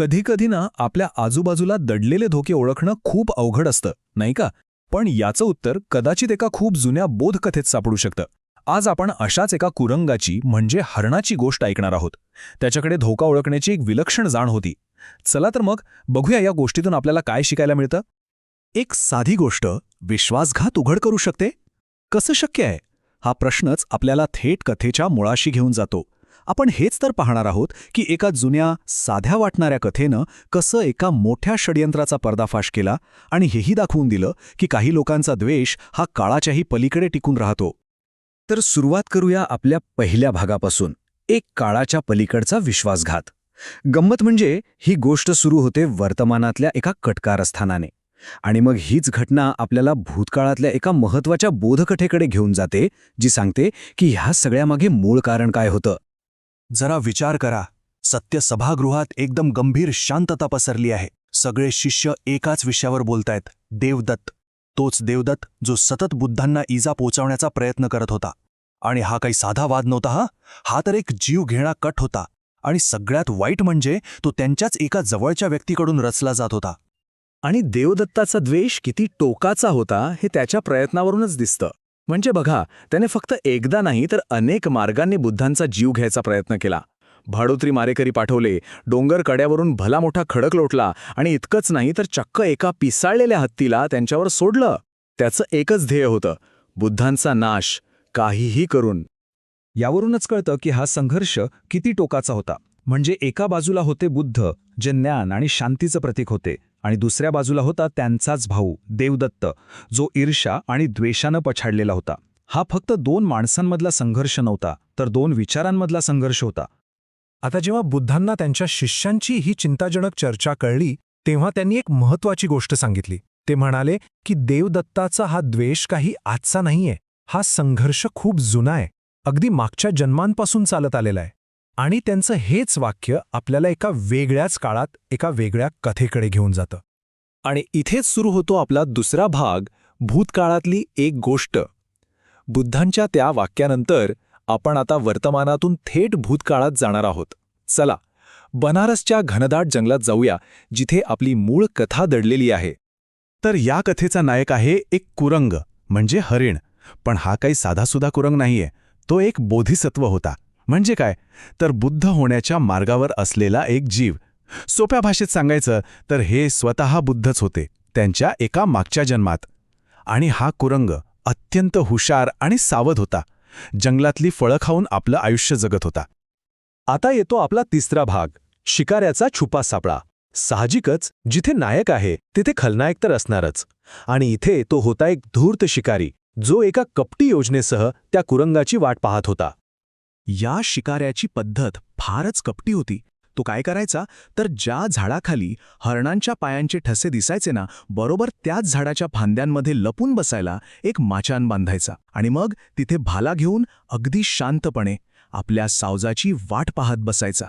कधीकधी ना आपल्या आजूबाजूला दडलेले धोके ओळखणं खूप अवघड असतं नाही का? पण याचं उत्तर कदाचित एका खूप जुन्या बोधकथेत सापडू शकतं. आज आपण अशाच एका कुरंगाची म्हणजे हरणाची गोष्ट ऐकणार आहोत. त्याच्याकडे धोका ओळखण्याची एक विलक्षण जाण होती. चला तर मग बघूया या गोष्टीतून आपल्याला काय शिकायला मिळतं. एक साधी गोष्ट विश्वासघात उघड करू शकते? कसं शक्य आहे? हा प्रश्नच आपल्याला थेट कथेच्या मुळाशी घेऊन जातो. आपण हेच तर पाहणार आहोत की एका जुन्या साध्या वाटणाऱ्या कथेनं कसं एका मोठ्या षडयंत्राचा पर्दाफाश केला आणि हेही दाखवून दिलं की काही लोकांचा द्वेष हा काळाच्याही पलीकडे टिकून राहतो. तर सुरुवात करूया आपल्या पहिल्या भागापासून एक काळाच्या पलीकडचा विश्वासघात. गंमत म्हणजे ही गोष्ट सुरू होते वर्तमानातल्या एका कटकारस्थानाने. आणि मग हीच घटना आपल्याला भूतकाळातल्या एका महत्त्वाच्या बोधकथेकडे घेऊन जाते जी सांगते की ह्या सगळ्यामागे मूळ कारण काय होतं. जरा विचार करा. सत्य सभागृहात एकदम गंभीर शांतता पसरली आहे. सगळे शिष्य एकाच विषयावर बोलतायत. देवदत्त. तोच देवदत्त जो सतत बुद्धांना इजा पोचवण्याचा प्रयत्न करत होता. आणि हा काही साधा वाद नव्हता हा? हा तर एक जीव घेणा कट होता. आणि सगळ्यात वाईट म्हणजे तो त्यांच्याच एका जवळच्या व्यक्तीकडून रचला जात होता. आणि देवदत्ताचा द्वेष किती टोकाचा होता हे त्याच्या प्रयत्नावरूनच दिसतं. म्हणजे बघा त्याने फक्त एकदा नाही तर अनेक मार्गांनी बुद्धांचा जीव घ्यायचा प्रयत्न केला. भाडोत्री मारेकरी पाठवले डोंगर कड्यावरून भला मोठा खडक लोटला आणि इतकंच नाही तर चक्क एका पिसाळलेल्या हत्तीला त्यांच्यावर सोडलं. त्याचं एकच ध्येय होतं बुद्धांचा नाश काहीही करून. यावरूनच कळतं की हा संघर्ष किती टोकाचा होता. म्हणजे एका बाजूला होते बुद्ध जे ज्ञान आणि शांतीचं प्रतीक होते. आणि दुसऱ्या बाजूला होता त्यांचाच भाऊ देवदत्त जो ईर्षा आणि द्वेषानं पछाडलेला होता. हा फक्त दोन माणसांमधला संघर्ष नव्हता तर दोन विचारांमधला संघर्ष होता. आता जेव्हा बुद्धांना त्यांच्या शिष्यांची ही चिंताजनक चर्चा कळली तेव्हा त्यांनी एक महत्वाची गोष्ट सांगितली. ते म्हणाले की देवदत्ताचा हा द्वेष काही आजचा नाहीये. हा संघर्ष खूप जुना आहे. अगदी मागच्या जन्मांपासून चालत आलेला आहे. आणि त्यांचं हेच वाक्य आपल्याला एका वेगळ्याच काळात एका वेगळ्या कथेकडे घेऊन जातं. आणि इथेच सुरू होतो आपला दुसरा भाग भूतकाळातली एक गोष्ट. बुद्धांच्या त्या वाक्यानंतर आपण आता वर्तमानातून थेट भूतकाळात जाणार आहोत. चला बनारसच्या घनदाट जंगलात जाऊया जिथे आपली मूळ कथा दडलेली आहे. तर या कथेचा नायक आहे एक कुरंग म्हणजे हरिण. पण हा काही साधासुधा कुरंग नाहीये. तो एक बोधिसत्व होता. म्हणजे काय? तर बुद्ध होण्याच्या मार्गावर असलेला एक जीव. सोप्या भाषेत सांगायचं तर हे स्वतः बुद्धच होते त्यांच्या एका मागच्या जन्मात. आणि हा कुरंग अत्यंत हुशार आणि सावध होता. जंगलातली फळं खाऊन आपलं आयुष्य जगत होता. आता येतो आपला तिसरा भाग शिकाऱ्याचा छुपा सापळा साहजिकच जिथे नायक आहे तिथे खलनायक तर असणारच. आणि इथे तो होता एक धूर्त शिकारी जो एका कपटी योजनेसह त्या कुरंगाची वाट पाहत होता. या शिकाऱ्याची पद्धत फारच कपटी होती. तो काय करायचा? तर ज्या झाडाखाली हरणांच्या पायांचे ठसे दिसायचे ना बरोबर त्याच झाडाच्या फांद्यांमध्ये लपून बसायला एक माचान बांधायचा. आणि मग तिथे भाला घेऊन अगदी शांतपणे आपल्या सावजाची वाट पाहत बसायचा.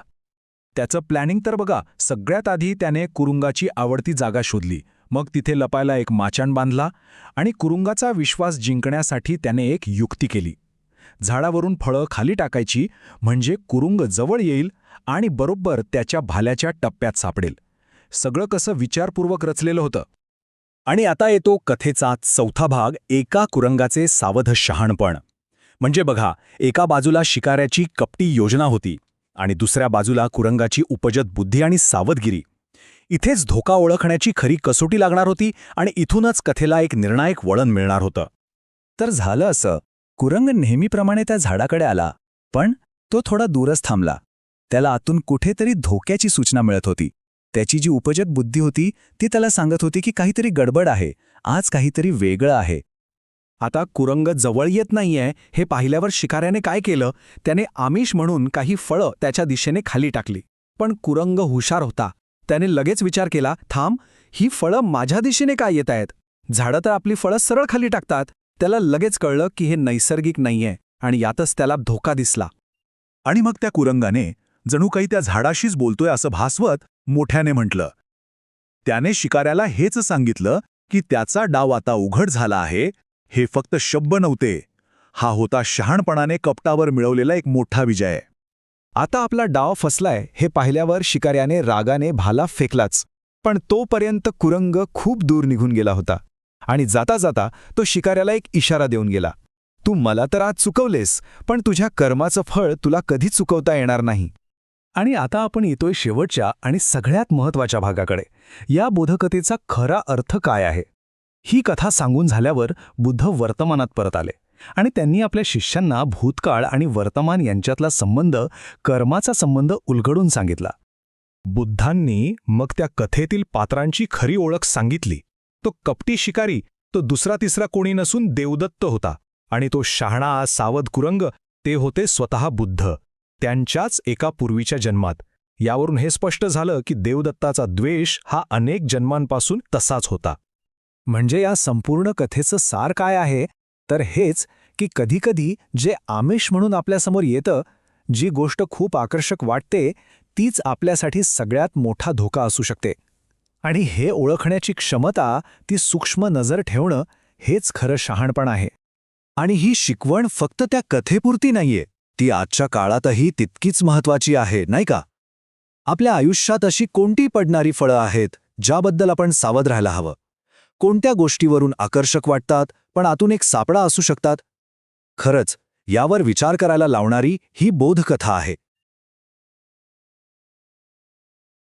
त्याचं प्लॅनिंग तर बघा सगळ्यात आधी त्याने कुरुंगाची आवडती जागा शोधली. मग तिथे लपायला एक माचाण बांधला आणि कुरुंगाचा विश्वास जिंकण्यासाठी त्याने एक युक्ती केली. झाडावरून फळं खाली टाकायची म्हणजे कुरुंग जवळ येईल आणि बरोबर त्याच्या भाल्याच्या टप्प्यात सापडेल. सगळं कसं विचारपूर्वक रचलेलं होतं. आणि आता येतो कथेचा चौथा भाग एका कुरंगाचे सावध शहाणपण म्हणजे बघा एका बाजूला शिकाऱ्याची कपटी योजना होती आणि दुसऱ्या बाजूला कुरंगाची उपजत बुद्धी आणि सावधगिरी. इथेच धोका ओळखण्याची खरी कसोटी लागणार होती आणि इथूनच कथेला एक निर्णायक वळण मिळणार होतं. तर झालं असं. कुरंग नेहमीप्रमाणे त्या झाडाकडे आला पण तो थोडा दूरच थांबला. त्याला आतून कुठेतरी धोक्याची सूचना मिळत होती. त्याची जी उपजत बुद्धी होती ती त्याला सांगत होती की काहीतरी गडबड आहे आज काहीतरी वेगळं आहे. आता कुरंग जवळ येत नाहीये हे पाहिल्यावर शिकाऱ्याने काय केलं? त्याने आमिष म्हणून काही फळं त्याच्या दिशेने खाली टाकली. पण कुरंग हुशार होता. त्याने लगेच विचार केला थांब ही फळं माझ्या दिशेने काय येत आहेत झाडं तर आपली फळं सरळ खाली टाकतात. त्याला लगेच कळलं की हे नैसर्गिक नाहीये आणि यातच त्याला धोका दिसला. आणि मग त्या कुरंगाने जणू काही त्या झाडाशीच बोलतोय असं भासवत मोठ्याने म्हटलं. त्याने शिकाऱ्याला हेच सांगितलं की त्याचा डाव आता उघड झाला आहे हे फक्त शब्द नव्हते. हा होता शहाणपणाने कपटावर मिळवलेला एक मोठा विजय. आता आपला डाव फसलाय हे पाहिल्यावर शिकाऱ्याने रागाने भाला फेकलाच पण तोपर्यंत कुरंग खूप दूर निघून गेला होता. आणि जाता जाता तो शिकाऱ्याला एक इशारा देऊन गेला तू मला तर आज चुकवलेस पण तुझ्या कर्माचं फळ तुला कधी चुकवता येणार नाही. आणि आता आपण येतोय शेवटच्या आणि सगळ्यात महत्त्वाच्या भागाकडे. या बोधकथेचा खरा अर्थ काय आहे? ही कथा सांगून झाल्यावर बुद्ध वर्तमानात परत आले आणि त्यांनी आपल्या शिष्यांना भूतकाळ आणि वर्तमान यांच्यातला संबंध कर्माचा संबंध उलगडून सांगितला. बुद्धांनी मग त्या कथेतील पात्रांची खरी ओळख सांगितली. तो कपटी शिकारी तो दुसरा तिसरा कोणी नसून देवदत्त होता आणि तो शहाणा सावध कुरंग ते होते स्वतः बुद्ध. त्यांच्याच एका पूर्वीच्या जन्मात. यावरून हे स्पष्ट झालं की देवदत्ताचा द्वेष हा अनेक जन्मांपासून तसाच होता. म्हणजे या संपूर्ण कथेचं सार काय आहे? तर हेच की कधीकधी जे आमिष म्हणून आपल्यासमोर येतं जी गोष्ट खूप आकर्षक वाटते तीच आपल्यासाठी सगळ्यात मोठा धोका असू शकते. आणि हे ओळखण्याची क्षमता ती सूक्ष्म नजर ठेवणं हेच खरं शहाणपण आहे. आणि ही शिकवण फक्त त्या कथेपुरती नाहीये. ती आजच्या काळातही तितकीच महत्वाची आहे नाही का? आपल्या आयुष्यात अशी कोणती पडणारी फळं आहेत ज्याबद्दल आपण सावध राहायला हवं? कोणत्या गोष्टीवरून आकर्षक वाटतात पण आतून एक सापळा असू शकतात? खरंच यावर विचार करायला लावणारी ही बोधकथा आहे.